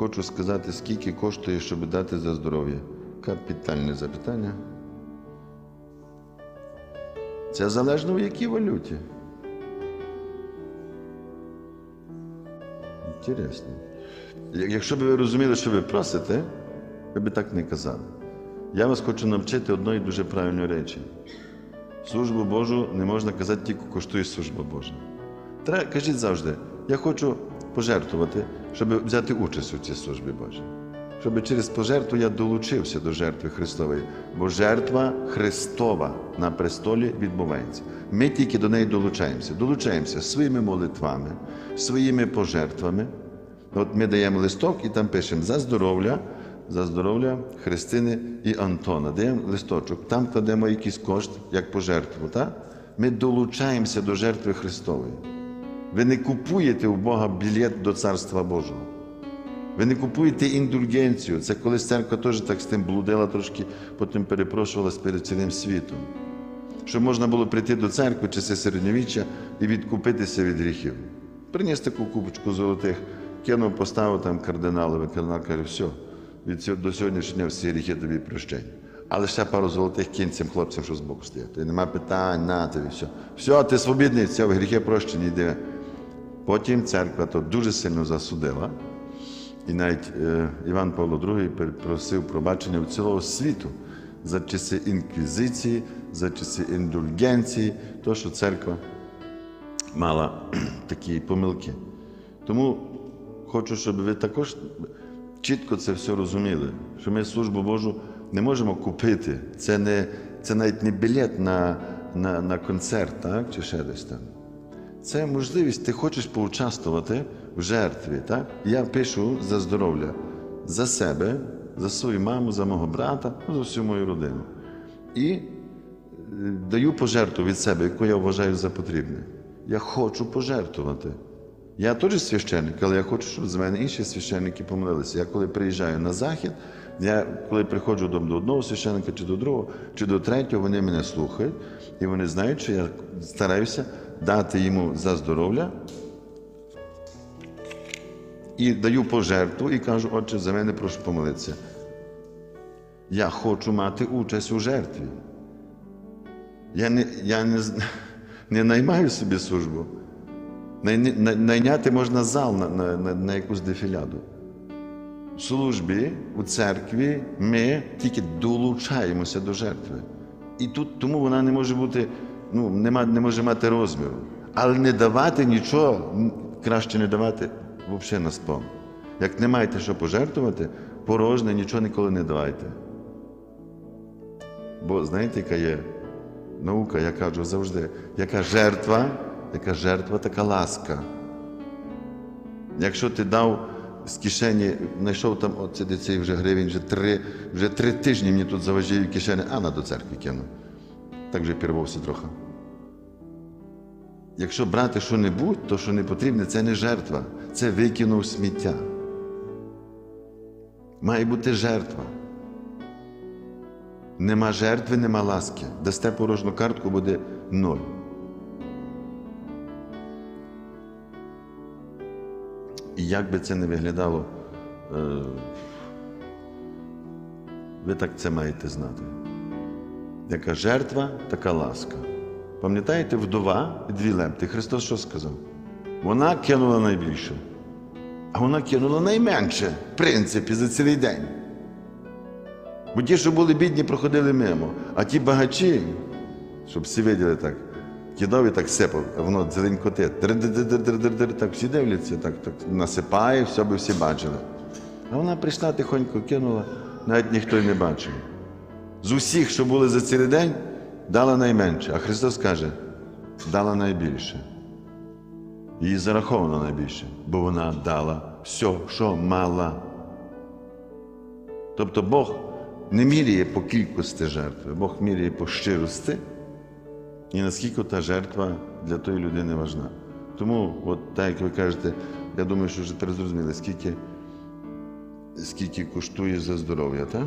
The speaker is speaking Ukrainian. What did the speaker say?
хочу сказати, скільки коштує, щоб дати за здоров'я. Капітальне запитання. Це залежно в якій валюті. Інтересно. Якщо б ви розуміли, що ви просите, ви б так не казали. Я вас хочу навчити одної дуже правильної речі. Службу Божу не можна казати, тільки коштує служба Божа. Треба, кажіть завжди, я хочу пожертвувати, щоб взяти участь у цій службі Божій. Щоб через пожертву я долучився до жертви Христової. Бо жертва Христова на престолі відбувається. Ми тільки до неї долучаємося. Долучаємося своїми молитвами, своїми пожертвами. От ми даємо листок і там пишемо за здоров'я, за здоров'я Христини і Антона. Даємо листочок, там кладемо якийсь кошт, як пожертву. Так? Ми долучаємося до жертви Христової. Ви не купуєте у Бога білет до Царства Божого. Ви не купуєте індульгенцію. Це колись церква теж так з тим блудила трошки, потім перепрошувалась перед цілим світом. Щоб можна було прийти до церкви чи це середньовіччя і відкупитися від гріхів. Приніс таку купочку золотих, кинув, поставив там кардиналові, кардинал каже, все, від цього до сьогоднішнього всі гріхи тобі прощені. Але ще пару золотих кінь цим хлопцям, що збоку стоять. І нема питань, на тобі, все. Все, ти свобідний, все, гріхи прощені, йди. Потім церква то дуже сильно засудила. І навіть е, Іван Павло II просив пробачення у цілого світу за часи інквізиції, за часи індульгенції, то, що церква мала такі помилки. Тому хочу, щоб ви також чітко це все розуміли, що ми службу Божу не можемо купити. Це, не, це навіть не білет на, на, на концерт, так? чи ще десь там. Це можливість, ти хочеш поучаствувати в жертві. Так? Я пишу за здоров'я, за себе, за свою маму, за мого брата, ну, за всю мою родину. І е, даю пожертву від себе, яку я вважаю за потрібне. Я хочу пожертвувати. Я теж священник, але я хочу, щоб з мене інші священники помолилися. Я коли приїжджаю на захід, я коли приходжу до одного священника, чи до другого, чи до третього, вони мене слухають, і вони знають, що я стараюся дати йому за здоров'я і даю пожертву і кажу, отче, за мене прошу помолитися. Я хочу мати участь у жертві. Я не, я не, не наймаю собі службу. Найни- най- Найняти можна зал на, на, на, на якусь дефіляду. В службі, у церкві ми тільки долучаємося до жертви. І тут тому вона не може бути, ну, нема, не може мати розміру. Але не давати нічого, краще не давати взагалі на спом. Як не маєте що пожертвувати, порожне нічого ніколи не давайте. Бо знаєте, яка є наука, я кажу завжди, яка жертва, яка жертва, така ласка. Якщо ти дав з кишені, знайшов там оце цей вже гривень, вже три, вже три тижні мені тут заважає в кишені, а на до церкви кину. Так вже пірвався трохи. Якщо брати що-небудь, то що не потрібне, це не жертва, це викинув сміття. Має бути жертва. Нема жертви, нема ласки. Дасте порожну картку, буде ноль. І як би це не виглядало, е, ви так це маєте знати. Яка жертва, така ласка. Пам'ятаєте, вдова і дві лепти. Христос що сказав? Вона кинула найбільше, а вона кинула найменше, в принципі, за цілий день. Бо ті, що були бідні, проходили мимо. А ті багачі, щоб всі виділи так, кидав і так сипав, а воно зеленькоте. Так всі дивляться, так, так насипає, все би всі бачили. А вона прийшла тихонько, кинула, навіть ніхто й не бачив. З усіх, що були за цілий день, дала найменше. А Христос каже, дала найбільше. Їй зараховано найбільше, бо вона дала все, що мала. Тобто Бог не міряє по кількості жертви, Бог міряє по щирості і наскільки та жертва для тої людини важна. Тому, от так як ви кажете, я думаю, що вже тепер зрозуміли, скільки, скільки коштує за здоров'я, так?